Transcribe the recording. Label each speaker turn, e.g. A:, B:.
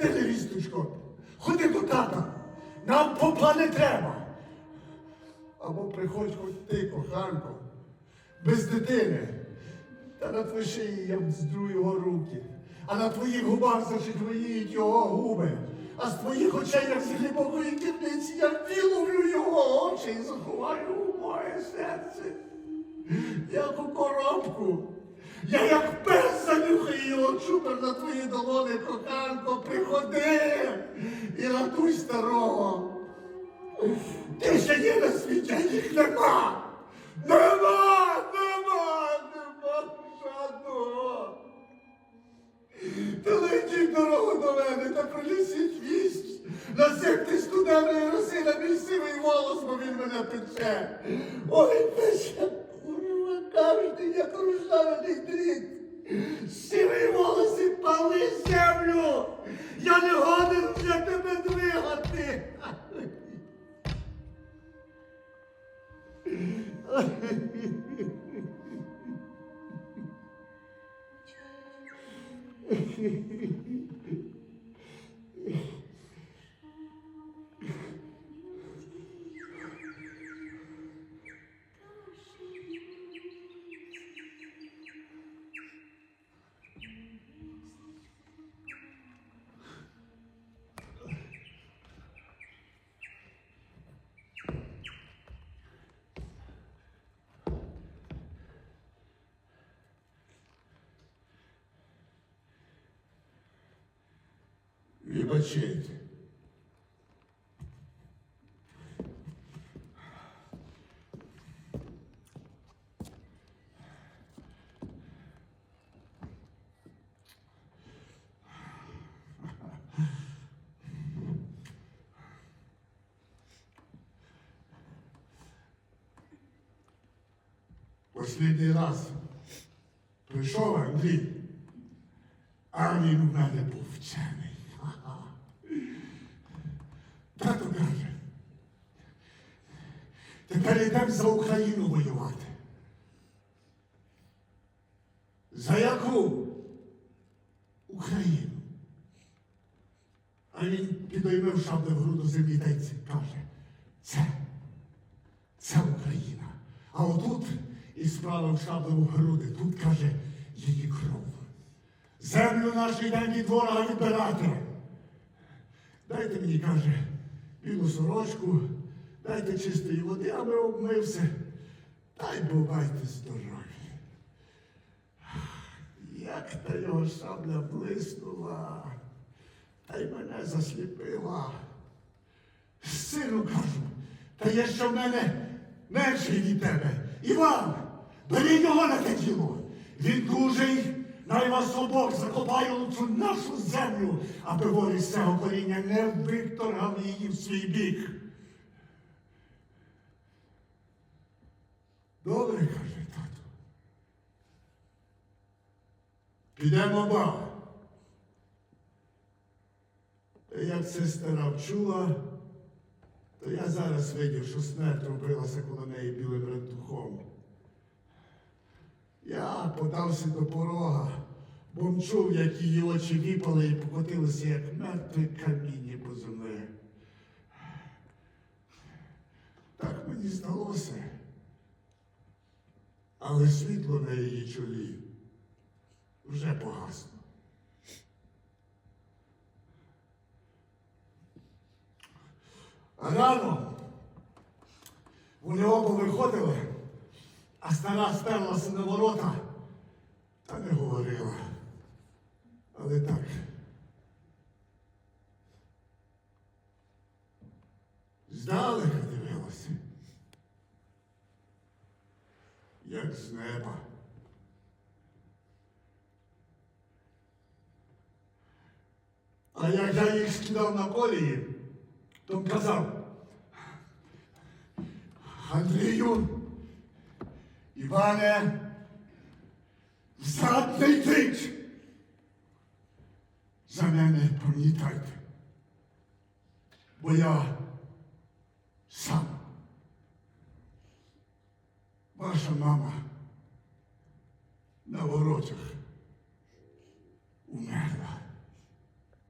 A: Ходи, невісточко, ходи до тата. Нам попа не треба. Або приходь хоч ти, коханко, без дитини. Та на твоїй шиї я вздру його руки, а на твоїх губах зашиквоїть його губи, а з твоїх очей, як з глибокої кірниці, я виловлю його очі і заховаю у моє серце. Як у коробку. Я як пес занюхаю його чупер на твої долони, коханко, приходи і рятуй старого. Ти ще є на світі, їх нема. Нема, нема, нема жодного. Ти летіть дорогу до мене та прилісіть вість. Насипте студеної роси на мій сивий волос, бо він мене пече. Ой, пече, курва, кажете, як рушаний дріт. Сивий волос і пали Я не годен для тебе двигати. Вибачайте. Послідний раз прийшов Андрій, а він у мене був вчений. Тато каже, тепер йдемо за Україну воювати. За яку Україну? А він підоймив шаблю в груду землі та й каже, це, це Україна. А отут і справив шаблю в груди, тут каже її кров. Землю нашу йдемо від ворога відбирати. Дайте мені, каже, білу сорочку, дайте чистої води, аби обмився. Та й бувайте здорові. Як та його шабля блиснула, та й мене засліпила. Сину кажу, та є ще в мене менший від тебе. Іван, бери його на те діло. Він дужий, най вас обох закопає у цю нашу землю, аби волі з цього коріння не викторгав її в свій бік. Добре, каже тато. Підемо ба. Як сестра вчула, то я зараз видів, що смерть робилася коло неї білим рентухом. Я подався до порога, бо чув, як її очі віпали і покотилися, як мертве каміння по землі. Так мені здалося. Але світло на її чолі вже погасло. Рано вони оба виходили, а стара сперлася на ворота та не говорила. Але так. Здалека дивилася. Як з неба. А як я їх скидав на колії, то казав, Андрію, Іване, взад не. За мене пам'ятайте, бо я сам. Ваша мама на умерла.